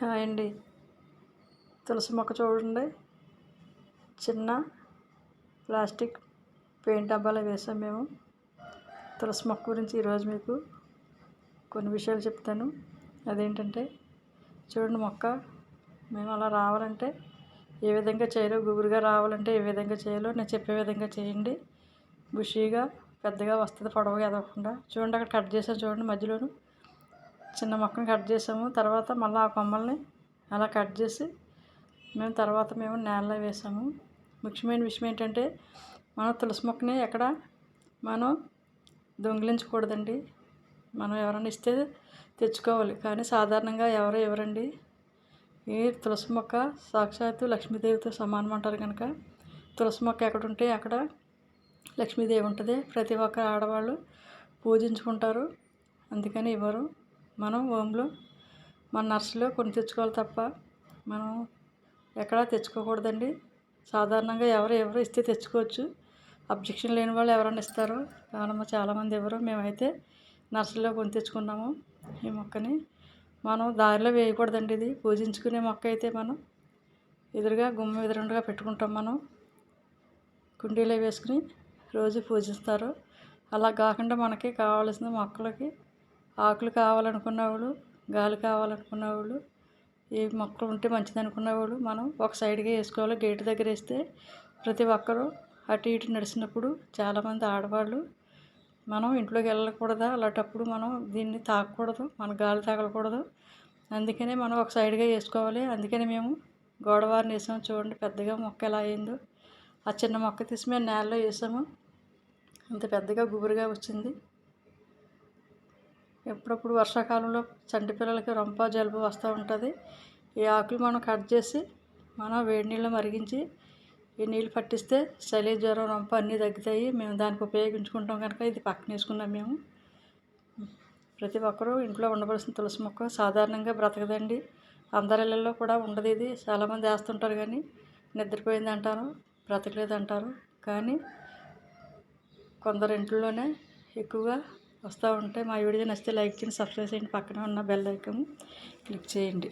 Hi అండి. తులసి మొక్క చూడండి. చిన్న ప్లాస్టిక్ పెయింట్ డబ్బాలో వేసాం మేము. తులసి మొక్క గురించి ఈరోజు మీకు కొన్ని విషయాలు చెప్తాను. అదేంటంటే చూడండి మొక్క. మేము అలా రావాలంటే ఏ విధంగా చేయాలో గుబురుగా రావాలంటే ఏ విధంగా చేయాలో నేను చెప్పే విధంగా చేయండి. బుషీగా పెద్దగా వస్తుంది పొడవుగా ఎదగకుండా చూడండి అక్కడ కట్ చేసాను చూడండి మధ్యలోను. చిన్న మొక్కను కట్ చేసాము. తర్వాత మళ్ళీ ఆ కొమ్మల్ని అలా కట్ చేసి మేము తర్వాత మేము నేలలో వేసాము. ముఖ్యమైన విషయం ఏంటంటే మనం తులసి మొక్కని ఎక్కడ మనం దొంగిలించకూడదండి. మనం ఎవరైనా ఇస్తే తెచ్చుకోవాలి. కానీ సాధారణంగా ఎవరు ఇవ్వరండి ఈ తులసి మొక్క సాక్షాత్తు లక్ష్మీదేవితో సమానం అంటారు కనుక తులసి మొక్క ఎక్కడ ఉంటే అక్కడ లక్ష్మీదేవి ఉంటుంది. ప్రతి ఒక్క ఆడవాళ్ళు పూజించుకుంటారు. అందుకని ఇవ్వరు మనం హోమ్లో మన నర్సులో కొన్ని తెచ్చుకోవాలి తప్ప మనం ఎక్కడా తెచ్చుకోకూడదండి. సాధారణంగా ఎవరు ఎవరు ఇస్తే తెచ్చుకోవచ్చు. అబ్జెక్షన్ లేని వాళ్ళు ఎవరైనా ఇస్తారు. చాలా చాలామంది ఎవరు. మేమైతే నర్సులో కొని తెచ్చుకున్నాము ఈ మొక్కని. మనం దారిలో వేయకూడదండి ఇది. పూజించుకునే మొక్క అయితే మనం ఎదురుగా గుమ్మ ఎదురుగా పెట్టుకుంటాం మనం. కుండీలో వేసుకుని రోజు పూజిస్తారు. అలా కాకుండా మనకి కావాల్సిన మొక్కలకి ఆకులు కావాలనుకున్న వాళ్ళు గాలి కావాలనుకున్న వాళ్ళు ఏ మొక్కలు ఉంటే మంచిది అనుకున్న వాళ్ళు మనం ఒక సైడ్గా వేసుకోవాలి. గేటు దగ్గర వేస్తే ప్రతి ఒక్కరూ అటు ఇటు నడిచినప్పుడు చాలామంది ఆడవాళ్ళు మనం ఇంట్లోకి వెళ్ళకూడదా? అలాంటప్పుడు మనం దీన్ని తాకకూడదు మన గాలి తగలకూడదు. అందుకనే మనం ఒక సైడ్గా వేసుకోవాలి. అందుకని మేము గోడవారిని వేసాము. చూడండి పెద్దగా మొక్క ఎలా అయిందో. ఆ చిన్న మొక్క తీసి మేము నేలలో వేసాము. అంత పెద్దగా గుబురుగా వచ్చింది. ఎప్పుడప్పుడు వర్షాకాలంలో చంటి పిల్లలకి రొంప జలుబు వస్తూ ఉంటుంది. ఈ ఆకులు మనం కట్ చేసి మనం వేడి నీళ్ళు మరిగించి ఈ నీళ్ళు పట్టిస్తే చలి జ్వరం రొంప అన్నీ తగ్గుతాయి. మేము దానికి ఉపయోగించుకుంటాం కనుక ఇది పక్కన వేసుకున్నాం మేము. ప్రతి ఒక్కరూ ఇంట్లో ఉండవలసిన తులసి మొక్క సాధారణంగా బ్రతకదండి. అందరి ఇళ్ళల్లో కూడా ఉండదు ఇది. చాలామంది వేస్తుంటారు కానీ నిద్రపోయింది అంటారు బ్రతకలేదు అంటారు కానీ కొందరు ఇంట్లోనే ఎక్కువగా వస్తూ ఉంటే మా వీడియో నచ్చితే లైక్ చేయండి సబ్స్క్రైబ్ చేయండి పక్కనే ఉన్న బెల్ ఐకాన్ క్లిక్ చేయండి.